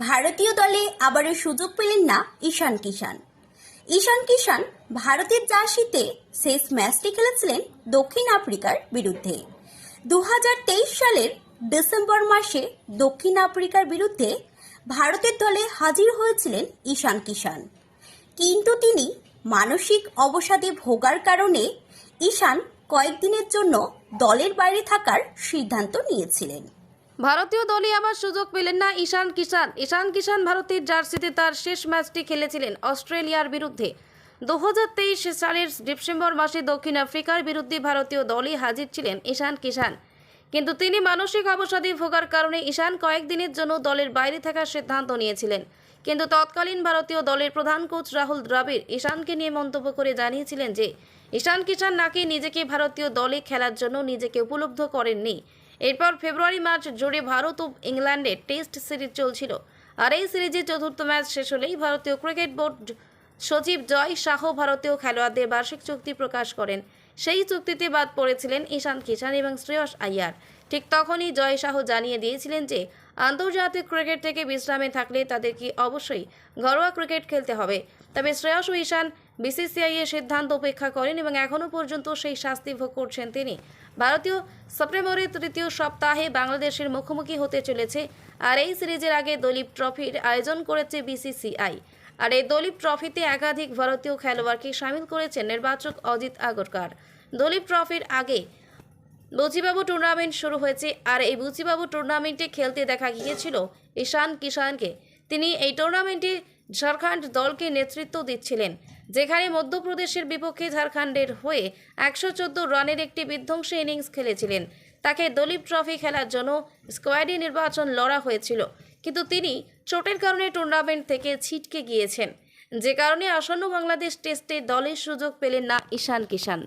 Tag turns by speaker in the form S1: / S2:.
S1: ভারতীয় দলে আবারও সুযোগ পেলেন না ঈশান কিষান ঈশান কিষান ভারতের জার্সিতে শেষ ম্যাচটি খেলেছিলেন দক্ষিণ আফ্রিকার বিরুদ্ধে। দু হাজার তেইশ সালের ডিসেম্বর মাসে দক্ষিণ আফ্রিকার বিরুদ্ধে ভারতের দলে হাজির হয়েছিলেন ঈশান কিষান কিন্তু তিনি মানসিক অবসাদে ভোগার কারণে ঈশান কয়েকদিনের জন্য দলের বাইরে থাকার সিদ্ধান্ত নিয়েছিলেন।
S2: ভারতীয় দলই আবার সুযোগ পেলেন না ঈশান কিষান ঈশান কিষান ভারতের জার্সিতে তার শেষ ম্যাচটি খেলেছিলেন অস্ট্রেলিয়ার বিরুদ্ধে। দু হাজার তেইশ সালের ডিসেম্বর মাসে দক্ষিণ আফ্রিকার বিরুদ্ধে ভারতীয় দলই হাজির ছিলেন ঈশান কিষান কিন্তু তিনি মানসিক অবসাদে ভোগার কারণে ঈশান কয়েকদিনের জন্য দলের বাইরে থাকার সিদ্ধান্ত নিয়েছিলেন। কিন্তু তৎকালীন ভারতীয় দলের প্রধান কোচ রাহুল দ্রাবিড় ঈশানকে নিয়ে মন্তব্য করে জানিয়েছিলেন যে, ঈশান কিষান নাকি নিজেকে ভারতীয় দলে খেলার জন্য নিজেকে উপলব্ধ করেননি। এরপর ফেব্রুয়ারি, মার্চ জুড়ে ভারত ও ইংল্যান্ডে টেস্ট সিরিজ চলছিল। আর এই সিরিজে চতুর্থ ম্যাচ শেষ হলেই ভারতীয় ক্রিকেট বোর্ড সচিব জয় শাহ ভারতীয় খেলোয়াড়দের বার্ষিক চুক্তি প্রকাশ করেন। সেই চুক্তিতে বাদ পড়েছিলেন ঈশান কিষান এবং শ্রেয়স আইয়ার ঠিক তখনই জয় শাহ জানিয়ে দিয়েছিলেন যে, আন্তর্জাতিক ক্রিকেট থেকে বিশ্রামে থাকলে তাদেরকে অবশ্যই ঘরোয়া ক্রিকেট খেলতে হবে। তবে শ্রেয়স ও ঈশান বিসিসিআই এর সিদ্ধান্ত উপেক্ষা করেন এবং এখনও পর্যন্ত সেই শাস্তি ভোগ করছেন তিনি। ভারতীয় সেপ্টেম্বরের তৃতীয় সপ্তাহে বাংলাদেশের মুখোমুখি হতে চলেছে আর এই সিরিজের আগে দলীপ ট্রফির আয়োজন করেছে বিসিসিআই। আর এই দলীপ ট্রফিতে একাধিক ভারতীয় খেলোয়াড়কে সামিল করেছেন নির্বাচক অজিত আগরকার। দলীপ ট্রফির আগে বুচিবাবু টুর্নামেন্ট শুরু হয়েছে আর এই বুচিবাবু টুর্নামেন্টে খেলতে দেখা গিয়েছিল ঈশান কিষানকে তিনি এই টুর্নামেন্টে ঝাড়খণ্ড দলকে নেতৃত্ব দিচ্ছিলেন, যেখানে মধ্যপ্রদেশের বিপক্ষে ঝাড়খণ্ডের হয়ে একশো চোদ্দ রানের একটি বিধ্বংসী ইনিংস খেলেছিলেন। তাকে দলীপ ট্রফি খেলার জন্য স্কোয়াডি নির্বাচন লড়া হয়েছিল। কিন্তু তিনি চোটের কারণে টুর্নামেন্ট থেকে ছিটকে গিয়েছেন। যে কারণে আসন্ন বাংলাদেশ টেস্টে দলের সুযোগ পেলেন না ঈশান কিষান